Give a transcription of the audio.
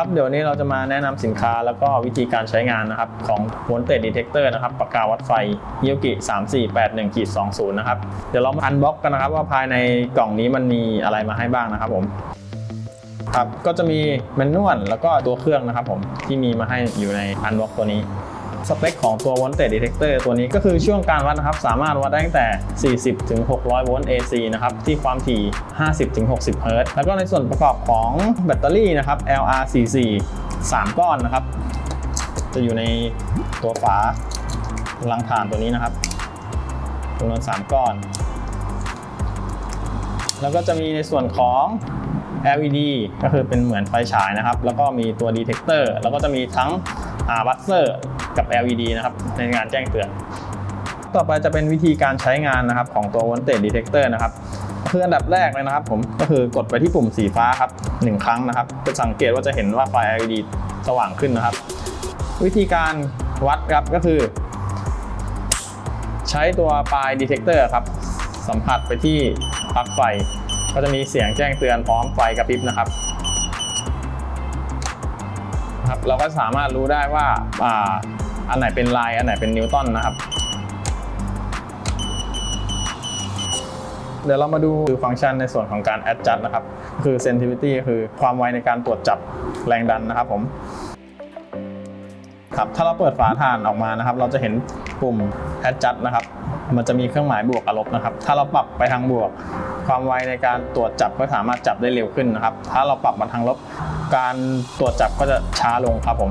ครับเดี๋ยวนี้เราจะมาแนะนำสินค้าแล้วก็วิธีการใช้งานนะครับของ Voltage Detector นะครับปากกาวัดไฟ y o g i 3481 20นะครับเดี๋ยวเรามาอันบ็อกกันนะครับว่าภายในกล่องนี้มันมีอะไรมาให้บ้างนะครับผมครับก็จะมีแมนนวลแล้วก็ตัวเครื่องนะครับผมที่มีมาให้อยู่ในอันบ็อกตัวนี้ สเปคของตัว Voltage Detector ตัวนี้ก็คือช่วงการวัดนะครับ สามารถวัดได้ตั้งแต่ 40 ถึง 600 โวลต์ AC นะครับ ที่ความถี่ 50 ถึง 60 เฮิรตซ์แล้วก็ในส่วนประกอบของแบตเตอรี่นะครับ LR44 3 ก้อนนะครับ จะอยู่ในตัวฝาลังถ่านตัวนี้นะครับจำนวน 3 ก้อน แล้วก็จะมีในส่วนของ LED ก็คือเป็นเหมือนไฟฉายนะครับ แล้วก็มีตัว detector แล้วก็จะมีทั้งบัสเซอร์ กับ LED นะครับในงานแจ้งเตือน ต่อไปจะเป็นวิธีการใช้งานนะครับของตัว voltage detector นะครับคืออันดับแรกเลยนะครับผมก็คือกดไปที่ปุ่มสีฟ้าครับหนึ่งครั้งนะครับจะสังเกตว่าจะเห็นว่าไฟ LED สว่างขึ้นนะครับ วิธีการวัดครับก็คือ ใช้ตัวปลาย detector ครับสัมผัสไปที่ปลั๊กไฟ ก็จะมีเสียงแจ้งเตือนพร้อมไฟกระพริบนะครับ ครับเราก็สามารถรู้ได้ว่าอ่าอันไหนเป็นไลน์อันไหนเป็นนิวตันนะครับ เดี๋ยวเรามาดูฟังก์ชันในส่วนของการ adjust นะครับ คือ sensitivity คือความไวในการตรวจจับแรงดันนะครับผมครับถ้าเราเปิดฝาถ่านออกมานะครับ เราจะเห็นปุ่ม adjust นะครับ มันจะมีเครื่องหมายบวกกับลบนะครับ ถ้าเราปรับไปทางบวก ความไวในการตรวจจับก็สามารถจับได้เร็วขึ้นนะครับ ถ้าเราปรับมาทางลบ การตรวจจับก็จะช้าลงครับผม